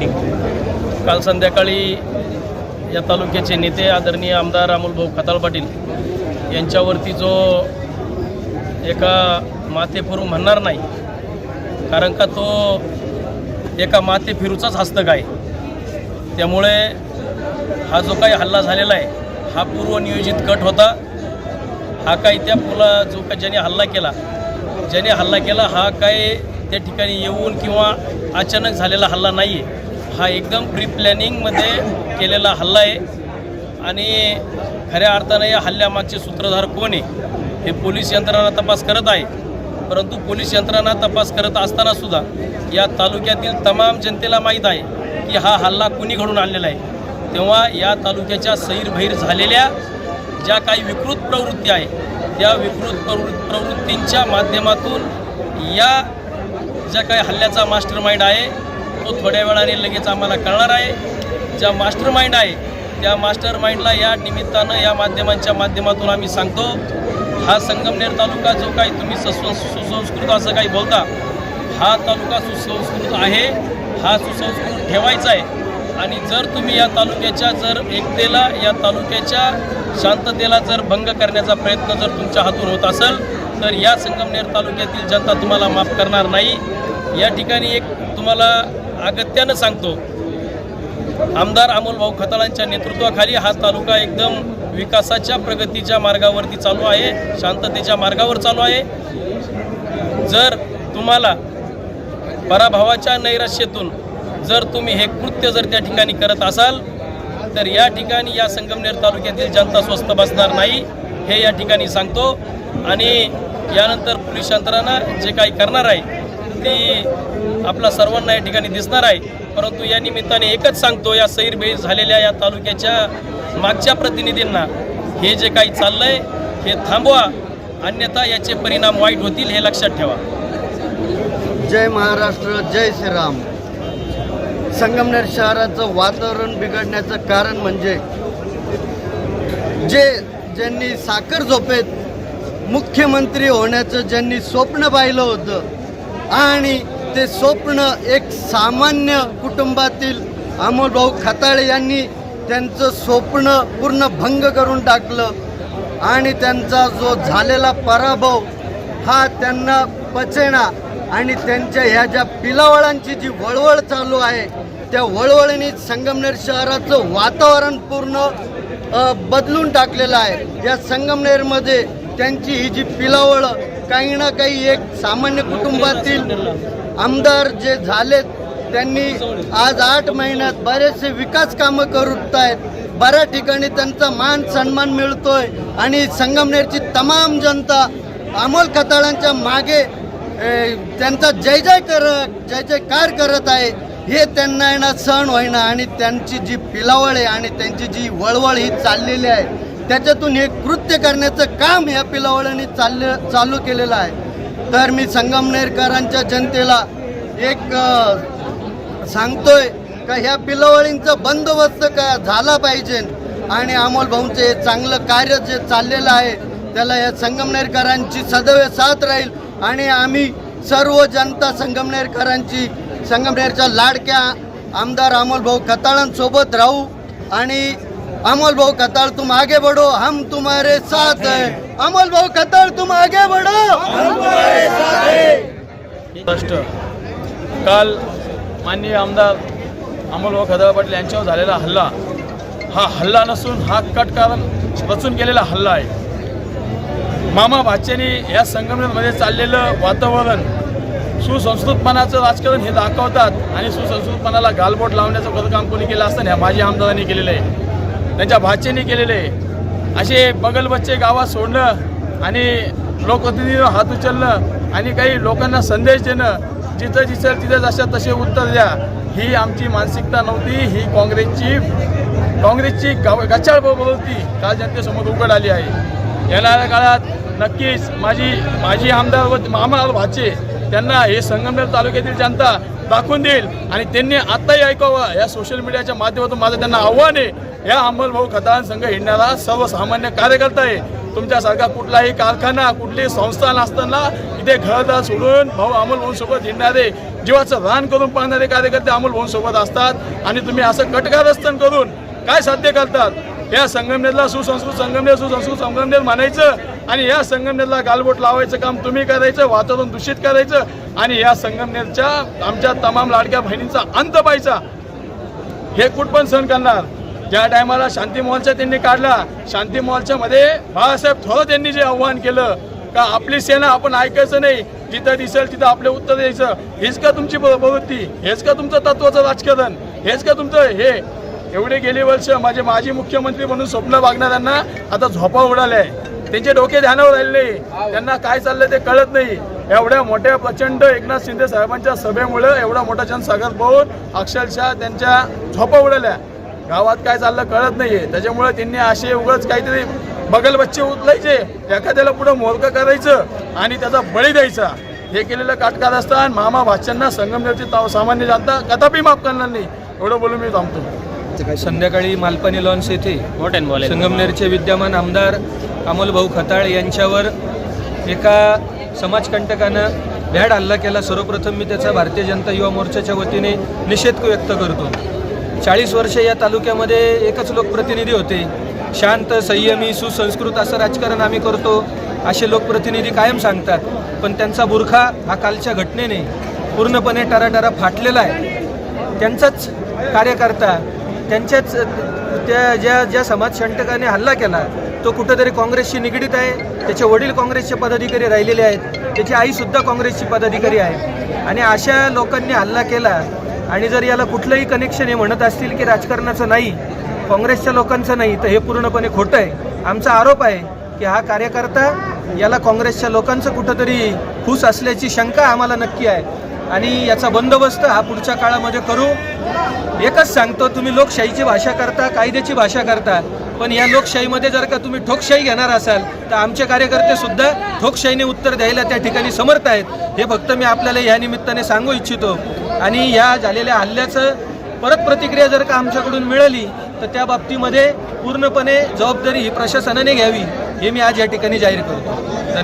काल संध्याकाळी या तालुक्याचे नेते आदरणीय आमदार अमोलभाऊ खताळ पाटील यांच्यावरती जो एका माथेफिरू म्हणणार नाही कारण का तो एका माथेफिरूचाच हस्तक आहे. त्यामुळे हा जो काही हल्ला झालेला आहे हा पूर्वनियोजित कट होता. हा काही त्या पुला जो का ज्याने हल्ला केला ज्याने हल्ला केला हा काय त्या ठिकाणी येऊन किंवा अचानक झालेला हल्ला नाही आहे हा एकदम प्री प्लॅनिंगमध्ये केलेला हल्ला आहे. आणि खऱ्या अर्थानं या हल्ल्यामागचे सूत्रधार कोण आहे? हे पोलीस यंत्रणा तपास करत आहे. परंतु पोलीस यंत्रणा तपास करत असतानासुद्धा या तालुक्यातील तमाम जनतेला माहीत आहे की हा हल्ला कुणी घडून आणलेला आहे. तेव्हा या तालुक्याच्या सैरभैर झालेल्या ज्या काही विकृत प्रवृत्ती आहे त्या विकृत प्रवृ प्रवृत्तींच्या माध्यमातून या ज्या काही हल्ल्याचा मास्टर माइंड आहे तो थोड्या वेळाने लगेच आम्हाला कळणार आहे. ज्या मास्टर माइंड आहे त्या मास्टर माइंडला या निमित्तानं या माध्यमांच्या माध्यमातून आम्ही सांगतो हा संगमनेर तालुका जो काही तुम्ही सस्व सुसंस्कृत असं काही बोलता हा तालुका सुसंस्कृत आहे हा सुसंस्कृत ठेवायचा आहे. आणि जर तुम्ही या तालुक्याच्या जर एकतेला या तालुक्याच्या शांततेला जर भंग करण्याचा प्रयत्न जर तुमच्या हातून होत असेल तर या संगमनेर तालुक्यातील जनता तुम्हाला माफ करणार नाही. या ठिकाणी एक तुम्हाला अगत्यानं सांगतो आमदार अमोल भाऊ खताळांच्या नेतृत्वाखाली हा तालुका एकदम विकासाच्या प्रगतीच्या मार्गावरती चालू आहे शांततेच्या मार्गावर चालू आहे. जर तुम्हाला पराभवाच्या नैराश्यातून जर तुम्ही हे कृत्य जर त्या ठिकाणी करत असाल तर या ठिकाणी या संगमनेर तालुक्यातील जनता स्वस्त बसणार नाही हे या ठिकाणी सांगतो. आणि यानंतर पोलीस यंत्रणा जे काही करणार आहे ते आपल्या सर्वांना या ठिकाणी दिसणार आहे. परंतु या निमित्ताने एकच सांगतो या सैरभैर झालेल्या या तालुक्याच्या मागच्या प्रतिनिधींना हे जे काही चाललंय हे थांबवा. अन्यथा याचे परिणाम वाईट होतील हे लक्षात ठेवा. जय महाराष्ट्र जय श्रीराम. संगमनेर शहराचं वातावरण बिघडण्याचं कारण म्हणजे जे ज्यांनी साखर झोपेत मुख्यमंत्री होण्याचं ज्यांनी स्वप्न पाहिलं होतं आणि ते स्वप्न एक सामान्य कुटुंबातील अमोलभाऊ खताळे यांनी त्यांचं स्वप्न पूर्ण भंग करून टाकलं. आणि त्यांचा जो झालेला पराभव हा त्यांना पचेना. आणि त्यांच्या ह्या ज्या पिलावळांची जी वळवळ चालू आहे त्या वळवळीने संगमनेर शहराचं वातावरण पूर्ण बदलून टाकलेलं आहे. या संगमनेरमध्ये त्यांची ही जी पिलावळ काही ना काही एक सामान्य कुटुंबातील आमदार जे झालेत त्यांनी आज आठ महिन्यात बरेचसे विकास कामं करत आहेत. बऱ्याच ठिकाणी त्यांचा मान सन्मान मिळतोय आणि संगमनेरची तमाम जनता अमोल खताळांच्या मागे त्यांचा जय जय कर जय जयकार करत आहे. हे त्यांना आहे ना सण होईना आणि त्यांची जी पिलावळ आहे आणि त्यांची जी वळवळ ही चाललेली आहे. त्याच्यातून हे कृत्य करण्याचं काम या पिलावळ्याने चाललं चालू केलेलं आहे. तर मी संगमनेरकरांच्या जनतेला एक सांगतोय का ह्या पिलावळींचा बंदोबस्त का झाला पाहिजे आणि अमोल भाऊंचं हे चांगलं कार्य जे चाललेलं आहे त्याला या संगमनेरकरांची सदैव साथ राहील आणि आम्ही सर्व जनता संगमनेरकरांची संगमनेरच्या लाडक्या आमदार अमोल भाऊ खताळांसोबत राहू आणि अमोल भाऊ खताळ तुम आगे बढ़ो हम तुम्हारे साथ है। अमोल भाऊ खताळ तुम आगे बढ़ो। हम तुम्हारे साथ है। राष्ट्र काल माननीय आमदार अमोलभाऊ खदाळ पाटील यांच्यावर झालेला हल्ला हा हल्ला नसून हा कट कारण रचून केलेला हल्ला आहे. मामा भाच्यानी या संगमनेरमध्ये चाललेलं वातावरण सुसंस्कृतपणाचं राजकारण हे दाखवतात आणि सुसंस्कृतपणाला गालबोट लावण्याचं खरं काम कोणी केलं असतं ह्या माझ्या आमदारांनी केलेलं आहे. त्यांच्या भाचेने केलेले. असे बगलबच्चे गावात सोडणं आणि लोकप्रतिनिधीवर हात उचलणं आणि काही लोकांना संदेश देणं जिथं जिथं तिथं जशा तसे उत्तर द्या ही आमची मानसिकता नव्हती ही काँग्रेसची काँग्रेसची गाव गचाळ होती काल जनतेसमोर उघड आली आहे. येणाऱ्या काळात नक्कीच माझी माझी आमदार व महामंडळ भाचे त्यांना हे संगमनेर तालुक्यातील जनता दाखवून देईल. आणि त्यांनी आत्ताही ऐकावं या सोशल मीडियाच्या माध्यमातून माझं त्यांना आव्हान आहे. या अंमलभाऊ खताळांसंघ हिंडणारा सर्वसामान्य कार्यकर्ता आहे. तुमच्यासारखा कुठलाही कारखाना कुठलीही संस्था नसताना इथे घरदार सोडून भाऊ अमोल भाऊ हिंडणारे जीवाचं रान करून पाहणारे कार्यकर्ते अमोल असतात. आणि तुम्ही असं कटकारस्थान करून काय साध्य करतात? या संगमनेरला सुसंस्कृत संगमनेर सुसंस्कृत संगमनेर म्हणायचं आणि या संगमनेरला गालबोट लावायचं काम तुम्ही करायचं वातावरण दूषित करायचं आणि या संगमनेरच्या आमच्या तमाम लाडक्या बहिणींचा अंत पाहायचा. हे कुठ पण सहन करणार. ज्या टायमाला शांती मॉलचा त्यांनी काढला शांती मॉलच्या मध्ये बाळासाहेब थोरात यांनी जे आव्हान केलं का आपली सेना आपण ऐकायचं नाही जिथं दिसेल तिथं आपले उत्तर द्यायचं. हेच का तुमची ब- प्रवृत्ती? हेच का तुमचं तत्वाचं राजकारण? हेच का तुमचं हे एवढे गेले वर्ष माझे माजी मुख्यमंत्री म्हणून स्वप्न बागणाऱ्यांना आता झोपा उडाल्या त्यांचे डोके ध्यानावर राहिले त्यांना काय चाललंय ते कळत नाही. एवढ्या मोठ्या प्रचंड एकनाथ शिंदे साहेबांच्या सभेमुळे एवढा मोठा जनसागर पाहून अक्षरशः त्यांच्या झोपा उडाल्या. गावात काय चाललं कळत नाहीये. त्याच्यामुळे त्यांनी असे उगाच काहीतरी बगल बच्चे उचलायचे. एखाद्याला पुढं मोरकं करायचं आणि त्याचा बळी द्यायचा. हे केलेलं काटकार असताना मामा भाच्यांना संगमनेरची ताव- सामान्य जनता कदापि माफ करणार नाही. एवढं बोलून मी थांबतो. संध्याकाळी मालपाणी लॉन्स येथे. संगमनेरचे विद्यमान आमदार अमोल भाऊ खताळ यांच्यावर एका समाजकंटकानं भ्याड हल्ला केला. सर्वप्रथम मी त्याचा भारतीय जनता युवा मोर्चाच्या वतीने निषेध व्यक्त करतो. चाळीस वर्ष या तालुक्यामध्ये एकच लोकप्रतिनिधी होते. शांत संयमी सुसंस्कृत असं राजकारण आम्ही करतो. असे लोकप्रतिनिधी कायम सांगतात. पण त्यांचा बुरखा हा कालच्या घटनेने पूर्णपणे टराटरा फाटलेला आहे. त्यांचाच कार्यकर्ता त्यांच्याच त्या ज्या ज्या समाजशंटकाने हल्ला केला तो कुठंतरी काँग्रेसशी निगडीत आहे त्याचे वडील काँग्रेसचे पदाधिकारी राहिलेले आहेत त्याची आईसुद्धा काँग्रेसची पदाधिकारी आहे. आणि अशा लोकांनी हल्ला केला आणि जर याला कुठलंही कनेक्शन हे म्हणत असतील की राजकारणाचं नाही काँग्रेसच्या लोकांचं नाही तर हे पूर्णपणे खोटं आहे. आमचा आरोप आहे की हा कार्यकर्ता याला काँग्रेसच्या लोकांचं कुठंतरी हूस असल्याची शंका आम्हाला नक्की आहे. आणि याचा बंदोबस्त हा पुढच्या काळामध्ये करू एकच सांगतो तुम्ही लोकशाहीची भाषा करता कायद्याची भाषा करता पण या लोकशाहीमध्ये जर का तुम्ही ठोकशाही घेणार असाल तर आमचे कार्यकर्ते सुद्धा ठोकशाहीने उत्तर द्यायला त्या ठिकाणी समर्थ आहेत. हे फक्त मी आपल्याला या निमित्ताने सांगू इच्छितो. आणि या झालेल्या हल्ल्याचं परत प्रतिक्रिया जर का आमच्याकडून मिळाली तर त्या बाबतीमध्ये पूर्णपणे जबाबदारी ही प्रशासनाने घ्यावी हे मी आज या ठिकाणी जाहीर करतो.